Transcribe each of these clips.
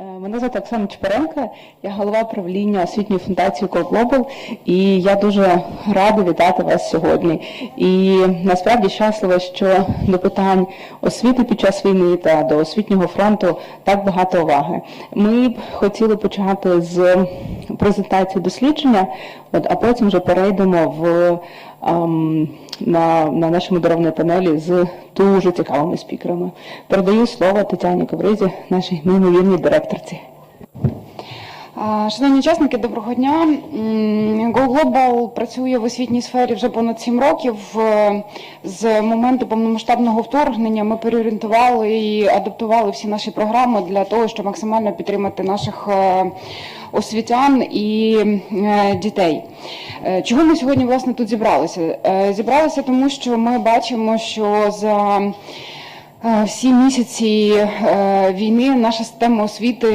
Е, Мене звати Оксана Чепаренко, я голова правління освітньої фундації Go і я дуже рада вітати вас сьогодні. І насправді щаслива, що до питань освіти під час війни та до освітнього фронту так багато уваги. Ми б хотіли почати з презентації дослідження, от, а потім вже перейдемо в ем, на, на нашій модеровній панелі з дуже цікавими спікерами. Передаю слово Тетяні Ковризі, нашій неймовірній директорці. Шановні учасники, доброго дня. Go Global працює в освітній сфері вже понад 7 років. З моменту повномасштабного вторгнення ми переорієнтували і адаптували всі наші програми для того, щоб максимально підтримати наших е, освітян і е, дітей. Е, Чого ми сьогодні власне тут зібралися? Зібралися тому, що ми бачимо, що за всі місяці війни наша система освіти.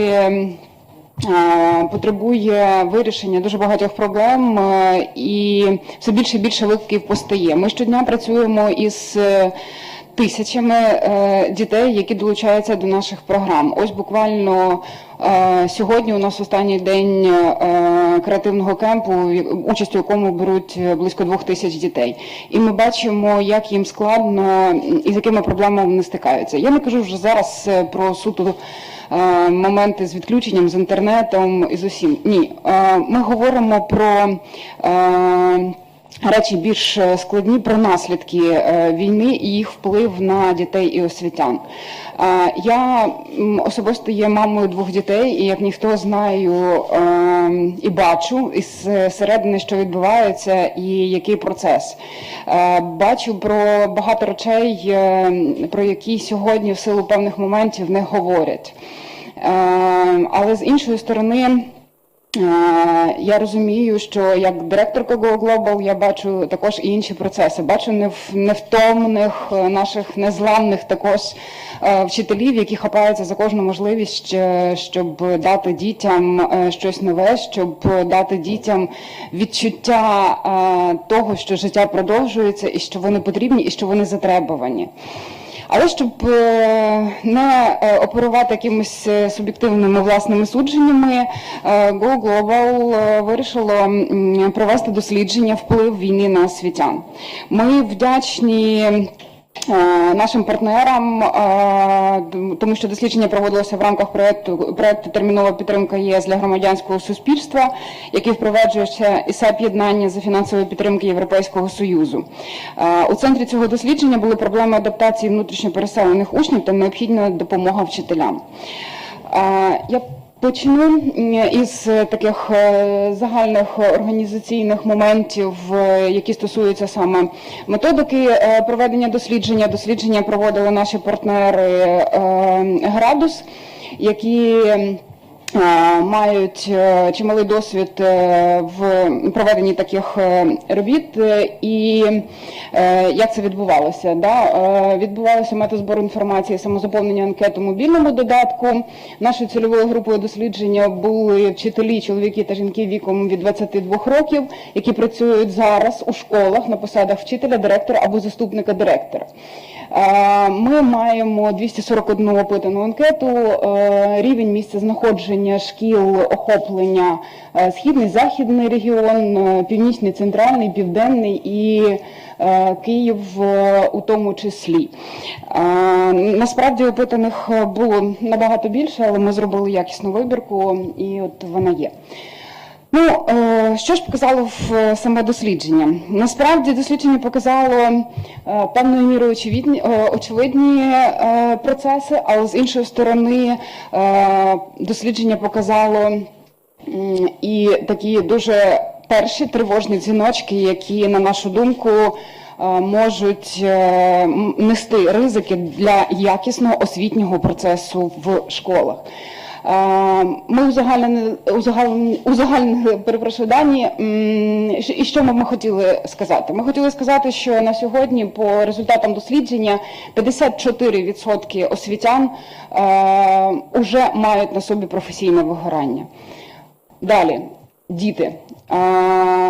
Потребує вирішення дуже багатьох проблем е, і все більше і більше викликів постає. Ми щодня працюємо із е, тисячами е, дітей, які долучаються до наших програм. Ось буквально е, сьогодні у нас останній день е, креативного кемпу, участь у якому беруть близько двох тисяч дітей. І ми бачимо, як їм складно і з якими проблемами вони стикаються. Я не кажу вже зараз про суто моменти з відключенням з інтернетом і з усім. Ні, ми говоримо про. Речі більш е, складні про наслідки е, війни і їх вплив на дітей і освітян. Е, Я особисто є мамою двох дітей, і як ніхто знаю е, і бачу із середини, що відбувається, і який процес. Бачу про багато речей, е, про які сьогодні в силу певних моментів не говорять. Е, Але з іншої сторони. Е, Я розумію, що як директорка Go Global я бачу також і інші процеси. Бачу нев- невтомних е, наших незламних також е, вчителів, які хапаються за кожну можливість, щоб дати дітям щось нове, щоб дати дітям відчуття того, що життя продовжується, і що вони потрібні, і що вони затребувані. Але щоб е, не е, оперувати якимись е, суб'єктивними власними судженнями, Go Global вирішило провести дослідження вплив війни на освітян. Ми вдячні. Е, Нашим партнерам, е, тому що дослідження проводилося в рамках проекту проекту термінова підтримка ЄС для громадянського суспільства, який впроваджується із об'єднання за фінансової підтримки Європейського союзу. Е, У центрі цього дослідження були проблеми адаптації внутрішньопереселених учнів та необхідна допомога вчителям. Я почну із е, таких е, загальних організаційних моментів, е, які стосуються саме методики проведення дослідження. Дослідження проводили наші партнери Градус, які мають е, чималий досвід е, в проведенні таких е, робіт. Е, І е, як це відбувалося? Да? Е, Відбувалося метод збору інформації, самозаповнення анкет у мобільному додатку. Нашою цільовою групою дослідження були вчителі, чоловіки та жінки віком від 22 років, які працюють зараз у школах на посадах вчителя, директора або заступника директора. Е, Ми маємо 241 опитану анкету, е, рівень місця знаходження шкіл, охоплення е, східний, західний регіон, північний, центральний, південний і Київ у тому числі. Насправді опитаних було набагато більше, але ми зробили якісну вибірку, і от вона є. Ну, е, що ж показало в е, саме дослідження? Насправді дослідження показало е, певною мірою очевидні, очевидні процеси, але з іншої сторони дослідження показало і такі дуже перші тривожні дзвіночки, які, на нашу думку, можуть нести ризики для якісного освітнього процесу в школах. Е, Ми узагальнили, узагальнили, узагальнили перепрошую, дані. І що- ми хотіли сказати? Ми хотіли сказати, що на сьогодні, по результатам дослідження, 54% освітян вже мають на собі професійне вигорання. Далі, діти. Е,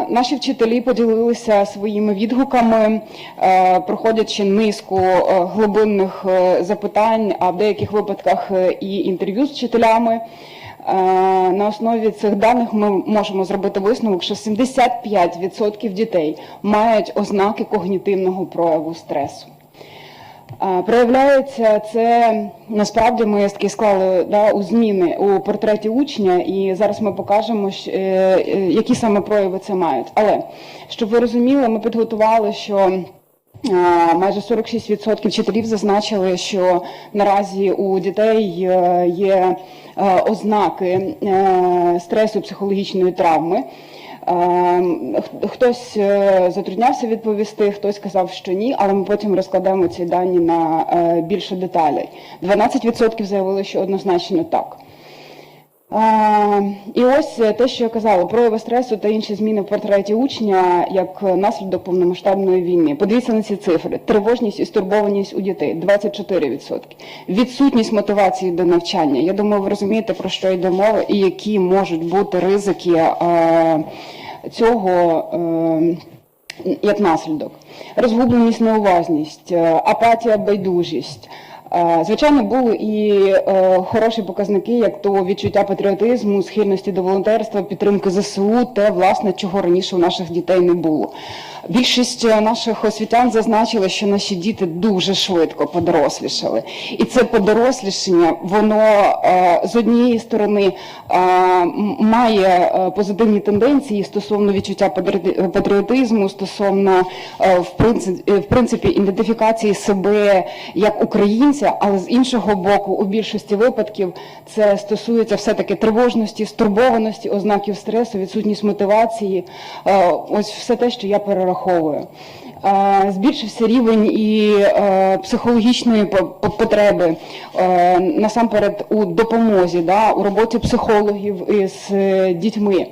Наші вчителі поділилися своїми відгуками, е, проходячи низку е, глибинних запитань, а в деяких випадках і інтерв'ю з вчителями. На основі цих даних ми можемо зробити висновок, що 75% дітей мають ознаки когнітивного прояву стресу. Проявляється це насправді ми таки склали да, у зміни у портреті учня, і зараз ми покажемо, е, е, які саме прояви це мають. Але щоб ви розуміли, ми підготували, що майже 46% вчителів зазначили, що наразі у дітей е, є ознаки стресу психологічної травми. Ем, Хтось е, затруднявся відповісти, хтось сказав, що ні, але ми потім розкладемо ці дані на е, більше деталей. 12% заявили, що однозначно так. І ось е, те, що я казала, прояви стресу та інші зміни в портреті учня як наслідок повномасштабної війни. Подивіться на ці цифри: тривожність і стурбованість у дітей 24%. Відсутність мотивації до навчання. Я думаю, ви розумієте, про що йде мова і які можуть бути ризики е, цього. е, як наслідок. Розгубленість, неуважність, апатія, байдужість. Е, Звичайно, були і е, хороші показники, як то відчуття патріотизму, схильності до волонтерства, підтримки ЗСУ, те, власне, чого раніше у наших дітей не було. Більшість е, наших освітян зазначили, що наші діти дуже швидко подорослішали. І це подорослішання, воно з однієї сторони має позитивні тенденції стосовно відчуття патріотизму, стосовно в принципі, ідентифікації себе як українця, але з іншого боку, у більшості випадків це стосується все-таки тривожності, стурбованості, ознаків стресу, відсутність мотивації. Е, Ось все те, що я перераховую. Е, Збільшився рівень і е, психологічної по- по- потреби насамперед у допомозі, да, у роботі психологів із дітьми,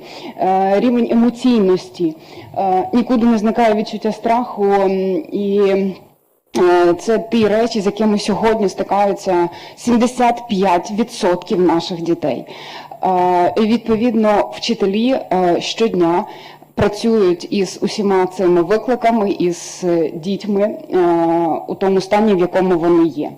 рівень емоційності, нікуди не зникає відчуття страху і. Це ті речі, з якими сьогодні стикаються 75% наших дітей. І відповідно вчителі е, щодня працюють із усіма цими викликами, із е, дітьми е, у тому стані, в якому вони є.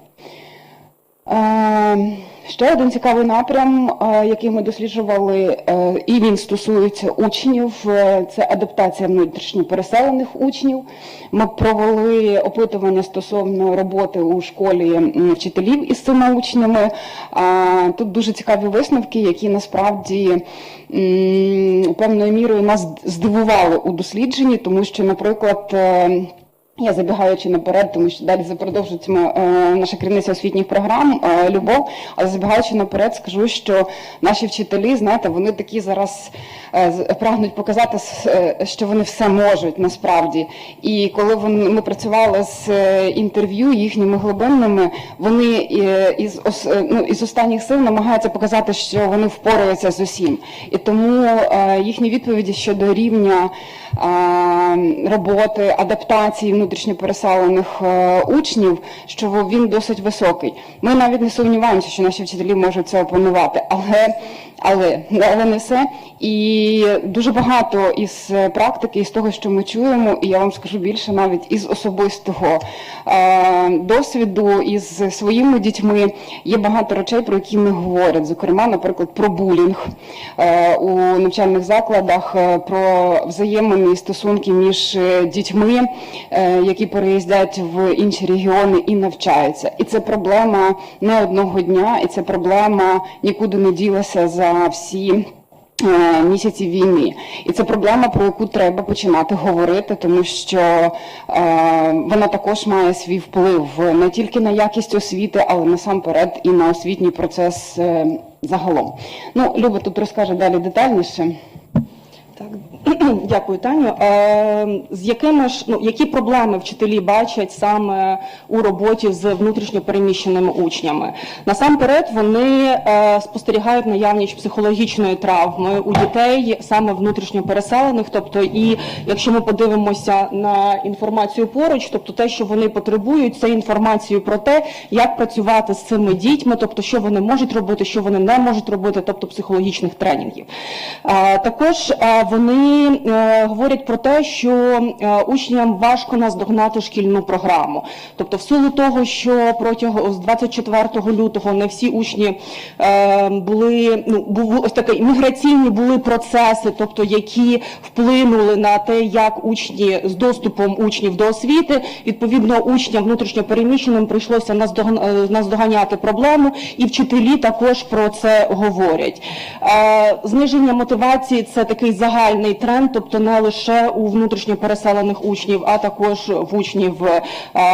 Ще один цікавий напрям, е, який ми досліджували, е, і він стосується учнів, е, це адаптація внутрішньо переселених учнів. Ми провели опитування стосовно роботи у школі вчителів із цими учнями. Тут дуже цікаві висновки, які насправді певною мірою нас здивували у дослідженні, тому що, наприклад, я забігаючи наперед, тому що далі запродовжуємо е, наша керівниця освітніх програм е, Любов. Але забігаючи наперед, скажу, що наші вчителі, знаєте, вони такі зараз е, прагнуть показати, що вони все можуть насправді. І коли вони ми працювали з інтерв'ю їхніми глибинними, вони із ну, із останніх сил намагаються показати, що вони впораються з усім. І тому їхні відповіді щодо рівня роботи, адаптації внутрішньо переселених е, учнів, що він досить високий. Ми навіть не сумніваємося, що наші вчителі можуть це опанувати, але, але, але не все. І дуже багато із практики, із того, що ми чуємо, і я вам скажу більше навіть із особистого е, досвіду, із своїми дітьми є багато речей, про які не говорять. Зокрема, наприклад, про булінг е, у навчальних закладах, е, про взаємини і стосунки між е, дітьми, е, які переїздять в інші регіони і навчаються. І це проблема не одного дня, і це проблема нікуди не ділася за всі. е, Місяці війни, і це проблема, про яку треба починати говорити, тому що е, вона також має свій вплив не тільки на якість освіти, але насамперед і на освітній процес е, загалом. Ну, Люба тут розкаже далі детальніше. Так, дякую, Таню. Е, з якими ж ну які проблеми вчителі бачать саме у роботі з внутрішньо переміщеними учнями? Насамперед вони е, спостерігають наявність психологічної травми у дітей, саме внутрішньо переселених. Тобто, і якщо ми подивимося на інформацію поруч, тобто те, що вони потребують, це інформацію про те, як працювати з цими дітьми, тобто що вони можуть робити, що вони не можуть робити, тобто психологічних тренінгів. Е, Також вони е, говорять про те, що е, учням важко наздогнати шкільну програму. Тобто, в силу того, що протягом з 24 лютого не всі учні е, були ну був ось такий міграційні були процеси, тобто які вплинули на те, як учні з доступом учнів до освіти, відповідно, учням внутрішньопереміщеним прийшлося наздоганяти проблему, і вчителі також про це говорять. Зниження мотивації це такий загальний тренд, тобто не лише у внутрішньопереселених учнів, а також в учнів е,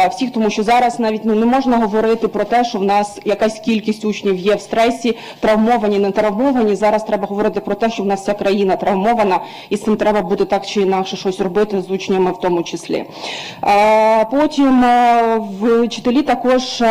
всіх, тому що зараз навіть ну не можна говорити про те, що в нас якась кількість учнів є в стресі, травмовані, не травмовані. Зараз треба говорити про те, що в нас вся країна травмована, і з цим треба буде так чи інакше щось робити з учнями, в тому числі. Е, Потім е, вчителі також.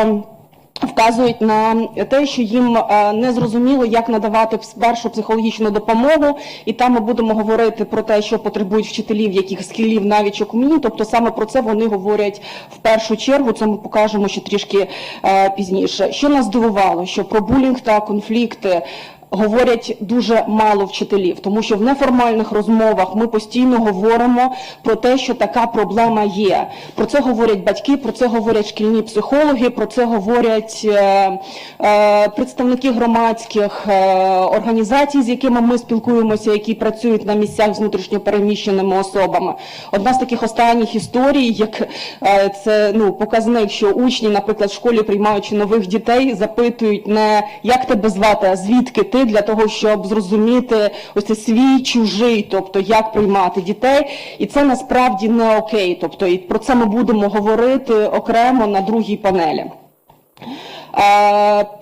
Вказують на те, що їм е, не зрозуміло, як надавати першу психологічну допомогу, і там ми будемо говорити про те, що потребують вчителів, яких скілів навіть у. Тобто саме про це вони говорять в першу чергу. Це ми покажемо ще трішки е, пізніше. Що нас здивувало, що про булінг та конфлікти. Говорять дуже мало вчителів, тому що в неформальних розмовах ми постійно говоримо про те, що така проблема є. Про це говорять батьки, про це говорять шкільні психологи, про це говорять е, е, представники громадських е, організацій, з якими ми спілкуємося, які працюють на місцях з внутрішньопереміщеними особами. Одна з таких останніх історій, як е, це ну показник, що учні, наприклад, в школі приймаючи нових дітей, запитують не як тебе звати, а звідки ти для того, щоб зрозуміти ось це свій чужий, тобто як приймати дітей, і це насправді не окей. Тобто, і про це ми будемо говорити окремо на другій панелі.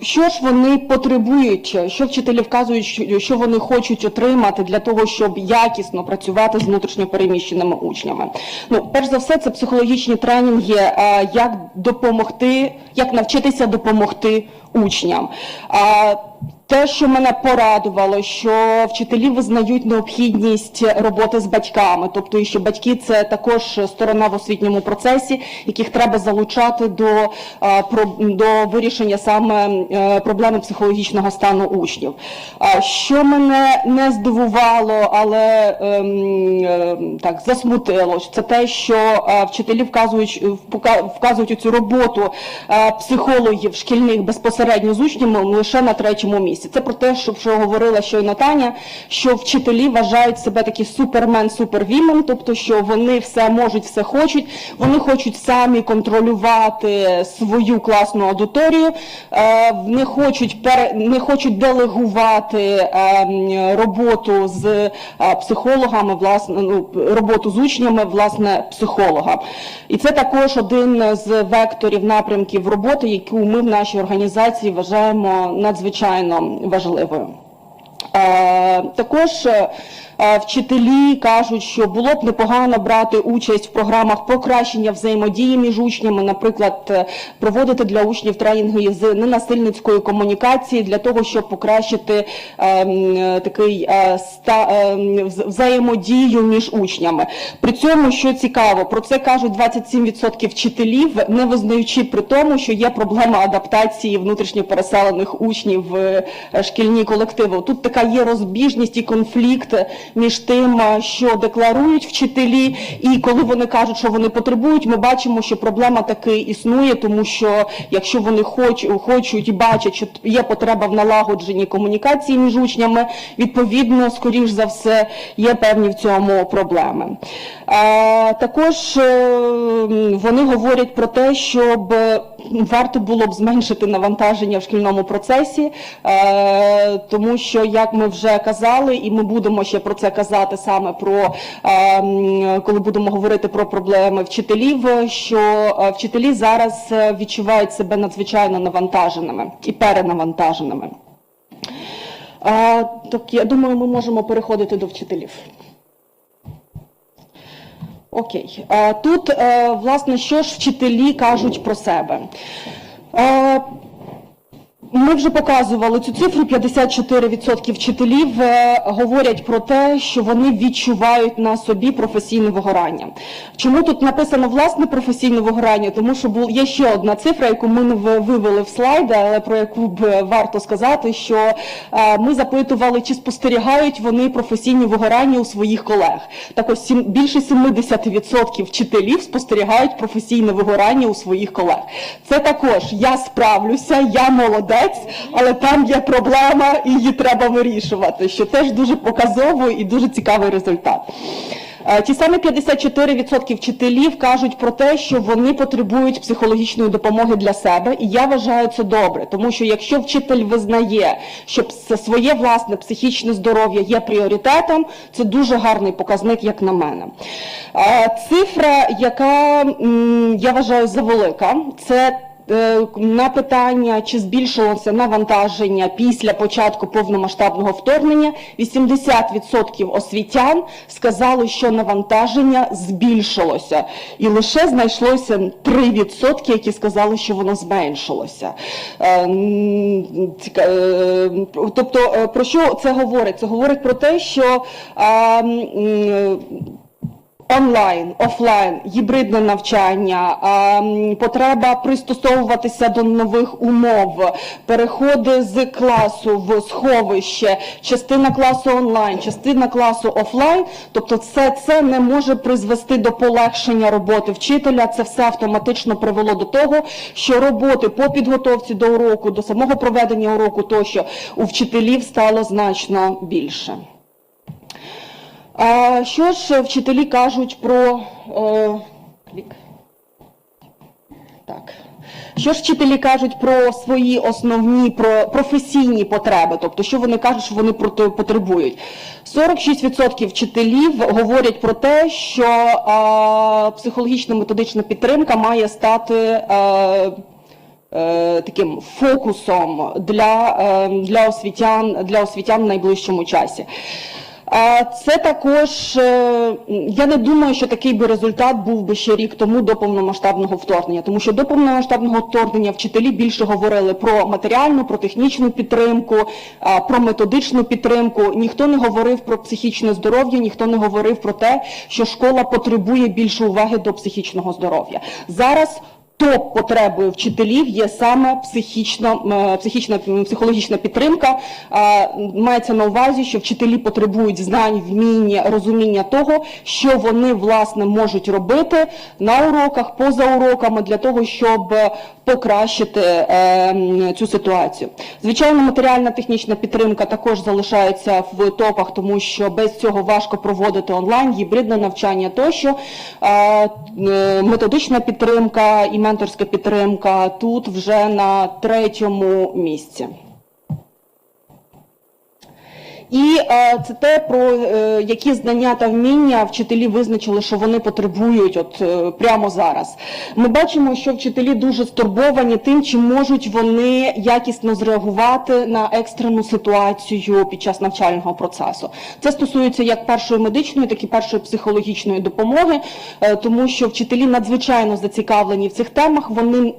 Що ж вони потребують, що вчителі вказують, що- вони хочуть отримати для того, щоб якісно працювати з внутрішньопереміщеними учнями? Ну, перш за все, це психологічні тренінги, як допомогти, як навчитися допомогти учням. Те, що мене порадувало, що вчителі визнають необхідність роботи з батьками, тобто і що батьки це також сторона в освітньому процесі, яких треба залучати до, до вирішення саме е, проблеми психологічного стану учнів. Що мене не здивувало, але ем, е, так засмутило, це те, що е, вчителі вказують, вказують у цю роботу е, психологів шкільних безпосередньо з учнями лише на третьому місці. Це про те, що, що говорила щойно Таня, що вчителі вважають себе такі супермен, супервімен, тобто що вони все можуть, все хочуть, вони хочуть самі контролювати свою класну аудиторію, е, не хочуть не хочуть делегувати е, роботу з е, психологами, власне, ну, роботу з учнями, власне, психологам. І це також один з векторів напрямків роботи, яку ми в нашій організації вважаємо надзвичайно важливою. Е, Також е, е, вчителі кажуть, що було б непогано брати участь в програмах покращення взаємодії між учнями, наприклад, е, проводити для учнів тренінги з ненасильницької комунікації для того, щоб покращити е, е, такий е, ста, е, взаємодію між учнями. При цьому, що цікаво, про це кажуть 27% вчителів, не визнаючи при тому, що є проблема адаптації внутрішньопереселених учнів в е, шкільні колективи. Тут така є розбіжність і конфлікт між тим, що декларують вчителі, і коли вони кажуть, що вони потребують, ми бачимо, що проблема таки існує, тому що якщо вони хоч, хочуть і бачать, що є потреба в налагодженні комунікації між учнями, відповідно, скоріш за все, є певні в цьому проблеми. Е, також е, вони говорять про те, щоб варто було б зменшити навантаження в шкільному процесі, е, тому що, як ми вже казали, і ми будемо ще про це казати саме про е, коли будемо говорити про проблеми вчителів, що е, вчителі зараз е, відчувають себе надзвичайно навантаженими і перенавантаженими. Е, Так, я думаю, ми можемо переходити до вчителів. Окей. Тут, власне, що ж вчителі кажуть про себе? Ми вже показували цю цифру. 54% вчителів е, говорять про те, що вони відчувають на собі професійне вигорання. Чому тут написано власне професійне вигорання? Тому що бу- є ще одна цифра, яку ми не вивели в слайди, але про яку б е, варто сказати, що е, ми запитували, чи спостерігають вони професійні вигорання у своїх колег. Так ось більше 70% вчителів спостерігають професійне вигорання у своїх колег. Це також я справлюся, я молодець, але там є проблема і її треба вирішувати, що теж дуже показово і дуже цікавий результат. Е, Ті самі 54% вчителів кажуть про те, що вони потребують психологічної допомоги для себе, і я вважаю це добре, тому що якщо вчитель визнає, що своє власне психічне здоров'я є пріоритетом, це дуже гарний показник, як на мене. Е, Цифра, яка я вважаю завелика, це на питання, чи збільшилося навантаження після початку повномасштабного вторгнення, 80% освітян сказали, що навантаження збільшилося, і лише знайшлося 3%, які сказали, що воно зменшилося. Е, е, Тобто, е, про що це говорить? Це говорить про те, що Онлайн, офлайн, гібридне навчання, потреба пристосовуватися до нових умов, переходи з класу в сховище, частина класу онлайн, частина класу офлайн. Тобто, все це не може призвести до полегшення роботи вчителя. Це все автоматично привело до того, що роботи по підготовці до уроку, до самого проведення уроку, тощо у вчителів стало значно більше. А, що ж вчителі кажуть про е. Так. Що ж вчителі кажуть про свої основні про професійні потреби, тобто що вони кажуть, що вони потребують? 46% вчителів говорять про те, що а, психологічна методична підтримка має стати е, е, таким фокусом для, е, для, освітян, для освітян в найближчому часі. Це також, е, я не думаю, що такий би результат був би ще рік тому до повномасштабного вторгнення, тому що до повномасштабного вторгнення вчителі більше говорили про матеріальну, про технічну підтримку, про методичну підтримку. Ніхто не говорив про психічне здоров'я, ніхто не говорив про те, що школа потребує більше уваги до психічного здоров'я. Зараз топ потребою вчителів є саме психічна, е, психічна психологічна підтримка. Е, Мається на увазі, що вчителі потребують знань, вміння, розуміння того, що вони власне можуть робити на уроках, поза уроками для того, щоб покращити е, цю ситуацію. Звичайно, матеріальна технічна підтримка також залишається в топах, тому що без цього важко проводити онлайн, гібридне навчання тощо. Методична підтримка і менторська підтримка тут вже на третьому місці. І е, це те, про е, які знання та вміння вчителі визначили, що вони потребують от е, прямо зараз. Ми бачимо, що вчителі дуже стурбовані тим, чи можуть вони якісно зреагувати на екстрену ситуацію під час навчального процесу. Це стосується як першої медичної, так і першої психологічної допомоги, тому що вчителі надзвичайно зацікавлені в цих темах. Вони,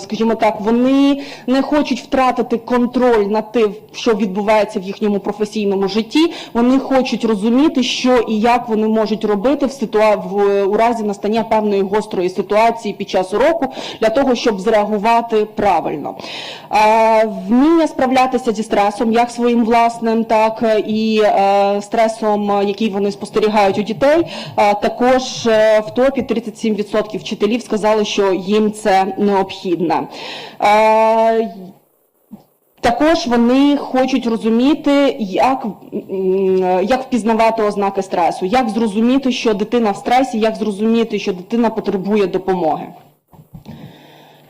скажімо так, вони не хочуть втратити контроль над тим, що відбувається в їхньому професійному житті. Вони хочуть розуміти, що і як вони можуть робити в ситуа... в, у разі настання певної гострої ситуації під час уроку для того, щоб зреагувати правильно. Е, Вміння справлятися зі стресом, як своїм власним, так і е, стресом, який вони спостерігають у дітей. Е, Також е, в топі 37% вчителів сказали, що їм це необхідно. Е, також вони хочуть розуміти, як, як впізнавати ознаки стресу, як зрозуміти, що дитина в стресі, як зрозуміти, що дитина потребує допомоги.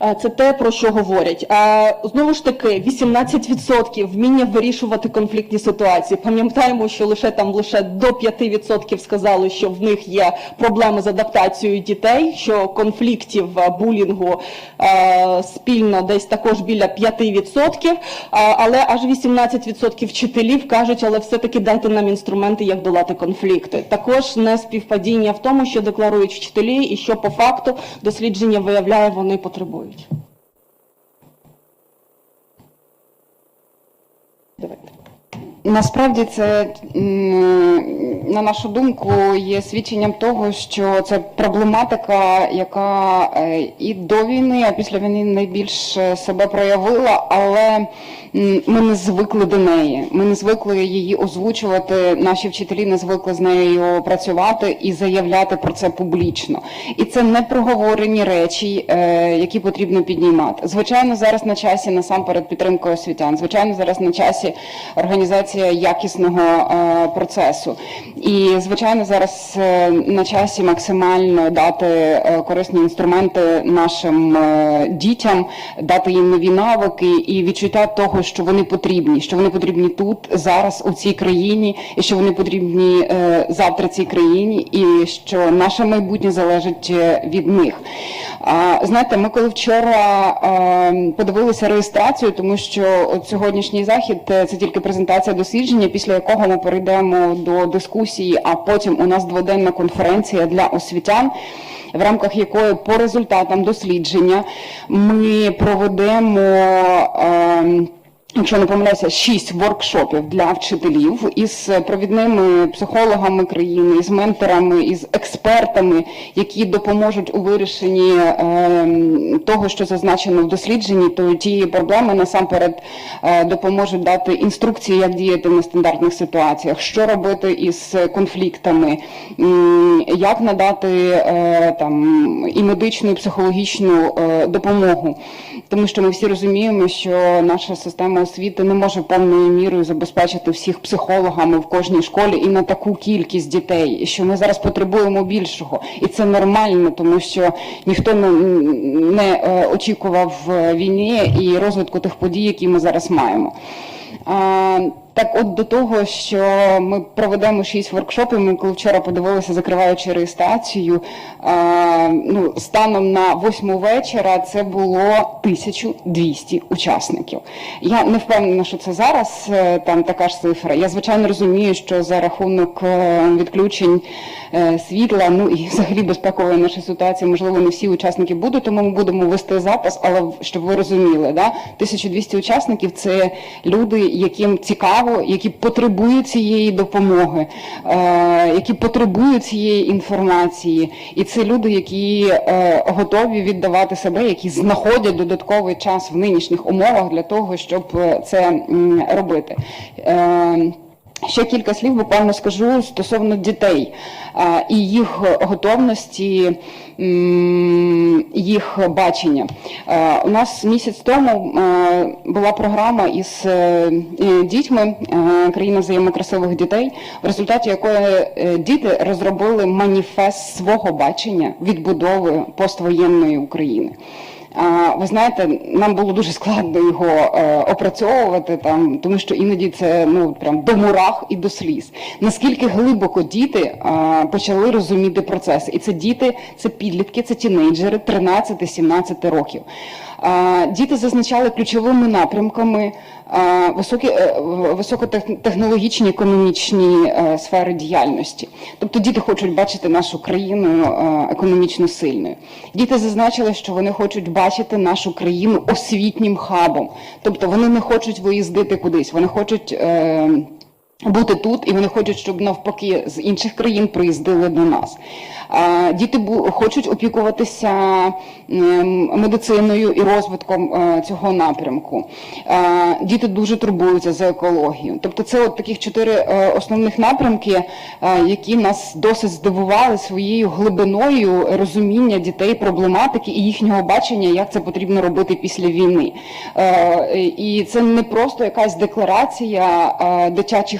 Е, Це те, про що говорять. А знову ж таки, 18% вміння вирішувати конфліктні ситуації. Пам'ятаємо, що лише там лише до 5% сказали, що в них є проблеми з адаптацією дітей, що конфліктів е, булінгу е, спільно десь також біля 5%, але аж 18% вчителів кажуть, але все-таки дайте нам інструменти, як долати конфлікти. Також не співпадіння в тому, що декларують вчителі, і що по факту дослідження виявляє, вони потребують. gente. Doido. Насправді це, на нашу думку, є свідченням того, що це проблематика, яка е, і до війни, а після війни найбільш е, себе проявила, але ми не звикли до неї. Ми не звикли її озвучувати. Наші вчителі не звикли з нею працювати і заявляти про це публічно. І це не проговорені речі, е, які потрібно піднімати. Звичайно, зараз на часі насамперед підтримка освітян. Звичайно, зараз на часі організація якісного е, процесу. І звичайно, зараз е, на часі максимально дати е, корисні інструменти нашим дітям, дати їм нові навики і відчуття того, що вони потрібні, що вони потрібні тут, зараз у цій країні, і що вони потрібні завтра цій країні, і що наше майбутнє залежить від них. Знаєте, ми коли вчора подивилися реєстрацію, тому що от сьогоднішній захід це тільки презентація дослідження, після якого ми перейдемо до дискусії, а потім у нас дводенна конференція для освітян. В рамках якої по результатам дослідження ми проведемо е, Якщо не помиляюся, шість воркшопів для вчителів із провідними психологами країни, із менторами, із експертами, які допоможуть у вирішенні е, того, що зазначено в дослідженні, то тієї проблеми насамперед е, допоможуть дати інструкції, як діяти в нестандартних ситуаціях, що робити із конфліктами, як надати е, там і медичну, і психологічну е, допомогу, тому що ми всі розуміємо, що наша система освіти не може повною мірою забезпечити всіх психологами в кожній школі і на таку кількість дітей, що ми зараз потребуємо більшого, і це нормально, тому що ніхто не, не е, очікував е, війни і розвитку тих подій, які ми зараз маємо. Так, от до того, що ми проведемо шість воркшопів, ми коли вчора подивилися, закриваючи реєстрацію, а, ну, станом на восьму вечора це було 1200 учасників. Я не впевнена, що це зараз е, там така ж цифра. Я звичайно розумію, що за рахунок е, відключень е, світла, ну і взагалі безпекової нашої ситуації, можливо, не всі учасники будуть, тому ми будемо вести запис, але щоб ви розуміли, да, 1200 учасників це люди, яким цікаво, які потребують цієї допомоги, е, які потребують цієї інформації, і це люди, які е, готові віддавати себе, які знаходять додатковий час в нинішніх умовах для того, щоб е, це робити. Ще кілька слів буквально скажу стосовно дітей і їх готовності, їх бачення. У нас місяць тому була програма із е, дітьми е, країна взаємокрасивих дітей, в результаті якої е, діти розробили маніфест свого бачення відбудови поствоєнної України. Ви знаєте, нам було дуже складно його е, опрацьовувати там, тому що іноді це ну прям до мурах і до сліз. Наскільки глибоко діти почали розуміти процес, і це діти, це підлітки, це тінейджери 13-17 років. Діти зазначали ключовими напрямками високі, е, високотехнологічні економічні е, сфери діяльності. Тобто діти хочуть бачити нашу країну е, економічно сильною. Діти зазначили, що вони хочуть бачити нашу країну освітнім хабом. Тобто вони не хочуть виїздити кудись, вони хочуть. Бути тут, і вони хочуть, щоб навпаки з інших країн приїздили до нас. Діти хочуть опікуватися ем, медициною і розвитком е, цього напрямку. Діти дуже турбуються за екологію. Тобто, це от таких чотири е, основних напрямки, е, які нас досить здивували своєю глибиною розуміння дітей, проблематики і їхнього бачення, як це потрібно робити після війни. І це не просто якась декларація е,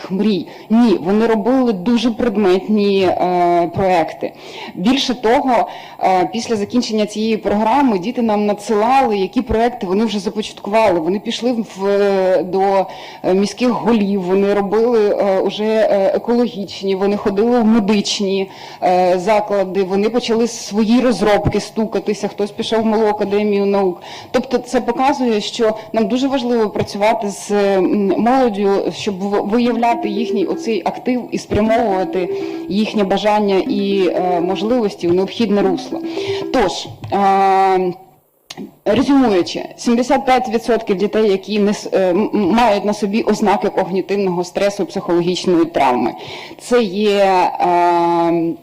дитячих мрій. Ні, вони робили дуже предметні е, проекти. Більше того, е, після закінчення цієї програми діти нам надсилали, які проекти вони вже започаткували. Вони пішли в, до е, міських голів, вони робили е, е, екологічні, вони ходили в медичні е, заклади, вони почали свої розробки стукатися, хтось пішов в малу академію наук. Тобто це показує, що нам дуже важливо працювати з молоддю, щоб в- виявляти їхній оцей актив і спрямовувати їхнє бажання і е, можливості в необхідне русло. Тож. Е, Резюмуючи, 75% дітей, які не е, мають на собі ознаки когнітивного стресу, психологічної травми, це є е,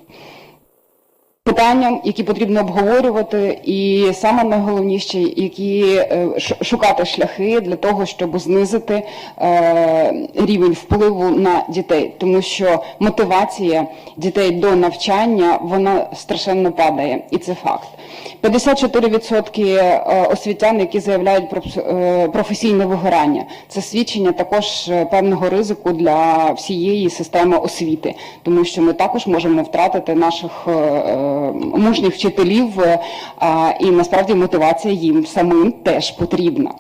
питанням, які потрібно обговорювати, і саме найголовніше, які е, шукати шляхи для того, щоб знизити е, рівень впливу на дітей, тому що мотивація дітей до навчання вона страшенно падає, і це факт. 54% е, освітян, які заявляють про професійне вигорання, це свідчення також певного ризику для всієї системи освіти, тому що ми також можемо втратити наших мужніх вчителів, е, і насправді мотивація їм самим теж потрібна.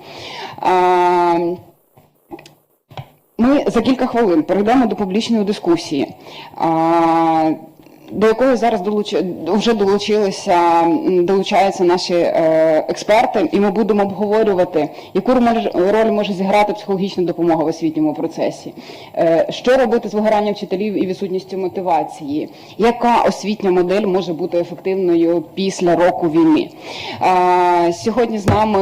Ми за кілька хвилин перейдемо до публічної дискусії, до якої зараз долуч... вже долучилися, долучаються наші е, експерти, і ми будемо обговорювати, яку роль- може зіграти психологічна допомога в освітньому процесі, е, що робити з вигоранням вчителів і відсутністю мотивації, яка освітня модель може бути ефективною після року війни. А, Сьогодні з нами.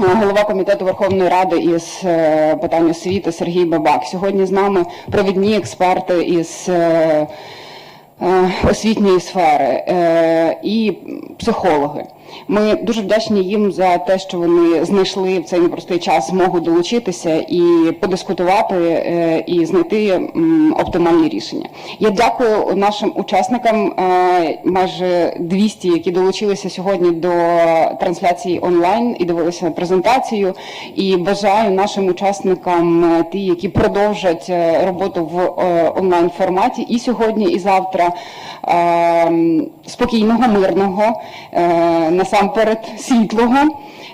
Е, Голова комітету Верховної Ради із е, питань освіти Сергій Бабак. Сьогодні з нами провідні експерти із е, освітньої сфери і психологи. Ми дуже вдячні їм за те, що вони знайшли в цей непростий час змогу долучитися і подискутувати е, і знайти оптимальні рішення. Я дякую нашим учасникам, е, майже 200, які долучилися сьогодні до трансляції онлайн і дивилися презентацію. І бажаю нашим учасникам, е, ті, які продовжать роботу в онлайн форматі і сьогодні, і завтра е, спокійного, мирного, насамперед світлого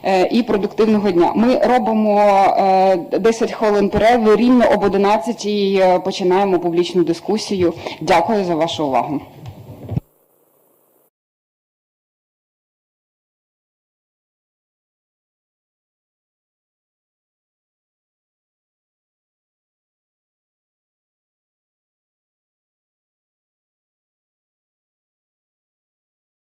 е, і продуктивного дня. Ми робимо е, 10 хвилин перерви, рівно об 11 починаємо публічну дискусію. Дякую за вашу увагу.